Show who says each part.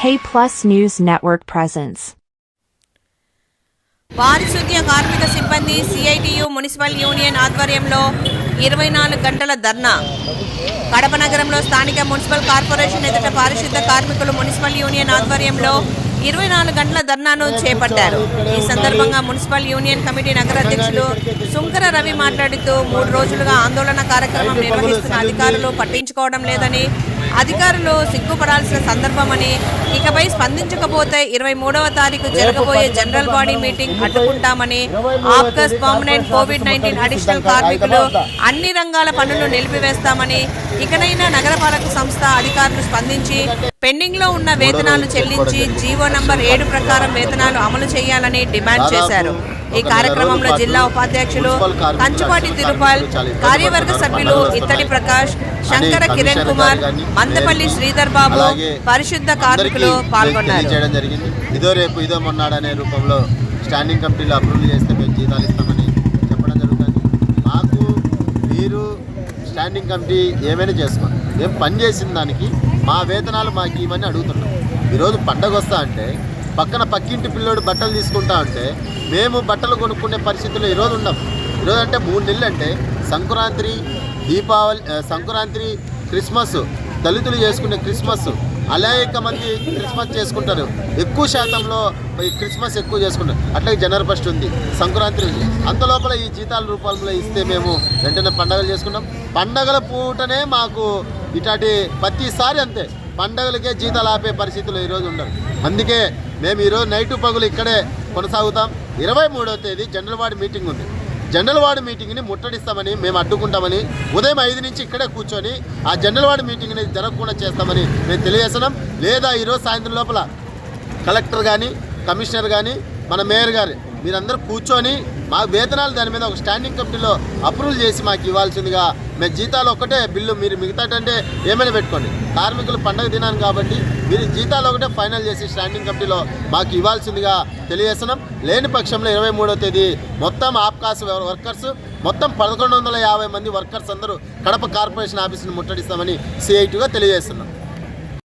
Speaker 1: K Plus News Network presence.
Speaker 2: పారిశుద్ధ్య కార్మిక సిబ్బంది సిఐటియు మున్సిపల్ యూనియన్ ఆధ్వర్యంలో ఇరవై నాలుగు గంటల ధర్నా కడప నగరంలో స్థానిక మున్సిపల్ కార్పొరేషన్ ఎదుట పారిశుద్ధ కార్మికులు మున్సిపల్ యూనియన్ ఆధ్వర్యంలో ఇరవై నాలుగు గంటల ధర్నాను చేపట్టారు ఈ సందర్భంగా మున్సిపల్ యూనియన్ కమిటీ నగర అధ్యక్షులు శుంకర రవి మాట్లాడుతూ మూడు రోజులుగా ఆందోళన కార్యక్రమం నిర్వహిస్తున్న అధికారులు పట్టించుకోవడం లేదని అధికారులు సిగ్గుపడాల్సిన సందర్భమని ఇకపై స్పందించకపోతే ఇరవై మూడవ తారీఖు జరగబోయే general body meeting అడ్డుకుంటామని APCOS permanent Covid nineteen additional కార్మికులు అన్ని రంగాల పనులు నిలిపివేస్తామని ఇకనైనా నగరపాలక సంస్థ అధికారులు స్పందించి పెండింగ్లో ఉన్న వేతనాలు చెల్లించి జీవో నంబర్ ఏడు ప్రకారం వేతనాలు అమలు చేయాలని డిమాండ్ చేశారు. ఈ కార్యక్రమంలో జిల్లా ఉపాధ్యక్షులు కంచుపాటి తిరుపాల్ కార్యవర్గ సభ్యులు ఇత్తడి ప్రకాష్ శంకర కిరణ్ కుమార్ మందపల్లి శ్రీధర్ బాబు పరిశుద్ధ కార్మికులు పాల్గొన్నారు.
Speaker 3: ఇదో రేపు ఇదో మొన్నాడు అనే రూపంలో స్టాండింగ్ కమిటీలో అప్రూవల్ చేస్తే మేము జీతాలు ఇస్తామని చెప్పడం జరుగుతుంది. మాకు మీరు స్టాండింగ్ కమిటీ ఏమైనా చేసుకోండి మేము పని చేసిన దానికి మా వేతనాలు మాకు ఇవన్నీ అడుగుతున్నాం. ఈరోజు పండగ వస్తా అంటే పక్కన పక్కింటి పిల్లోడు బట్టలు తీసుకుంటా అంటే మేము బట్టలు కొనుక్కునే పరిస్థితుల్లో ఈరోజు ఉండం. ఈరోజు అంటే మూడు నెలలు అంటే సంక్రాంతి దీపావళి సంక్రాంతి క్రిస్మస్ దళితులు చేసుకునే క్రిస్మస్ అనేక మంది క్రిస్మస్ చేసుకుంటారు. ఎక్కువ శాతంలో ఈ క్రిస్మస్ ఎక్కువ చేసుకుంటారు. అట్లాగే జనవరి ఫస్ట్ ఉంది సంక్రాంతి ఉంది. అంత లోపల ఈ జీతాల రూపంలో ఇస్తే మేము వెంటనే పండగలు చేసుకుంటాం పండగల పూటనే మాకు ఇటాటి ప్రతిసారి అంతే పండగలకే జీతాలు ఆపే పరిస్థితులు ఈరోజు ఉండరు. అందుకే మేము ఈరోజు నైటు పగులు ఇక్కడే కొనసాగుతాం. ఇరవై మూడవ తేదీ జనరల్ వార్డు మీటింగ్ ఉంది. జనరల్ వార్డు మీటింగ్ని ముట్టడిస్తామని మేము అడ్డుకుంటామని ఉదయం ఐదు నుంచి ఇక్కడే కూర్చొని ఆ జనరల్ వార్డు మీటింగ్ని జరగకుండా చేస్తామని మేము తెలియజేస్తున్నాం. లేదా ఈరోజు సాయంత్రం లోపల కలెక్టర్ కానీ కమిషనర్ కానీ మన మేయర్ గారు మీరందరూ కూర్చొని మా వేతనాలు దాని మీద ఒక స్టాండింగ్ కమిటీలో అప్రూవల్ చేసి మాకు ఇవ్వాల్సిందిగా మేము జీతాలు ఒక్కటే బిల్లు మీరు మిగతాటంటే ఏమైనా పెట్టుకోండి. కార్మికులు పండగ దినాను కాబట్టి మీరు జీతాలు ఒకటే ఫైనల్ చేసి స్టాండింగ్ కమిటీలో మాకు ఇవ్వాల్సిందిగా తెలియజేస్తున్నాం. లేని పక్షంలో ఇరవై మూడో తేదీ మొత్తం ఆప్కాస్ వర్కర్స్ మొత్తం పదకొండు వందల యాభై మంది వర్కర్స్ అందరూ కడప కార్పొరేషన్ ఆఫీస్ని ముట్టడిస్తామని సిఐటిగా తెలియజేస్తున్నాం.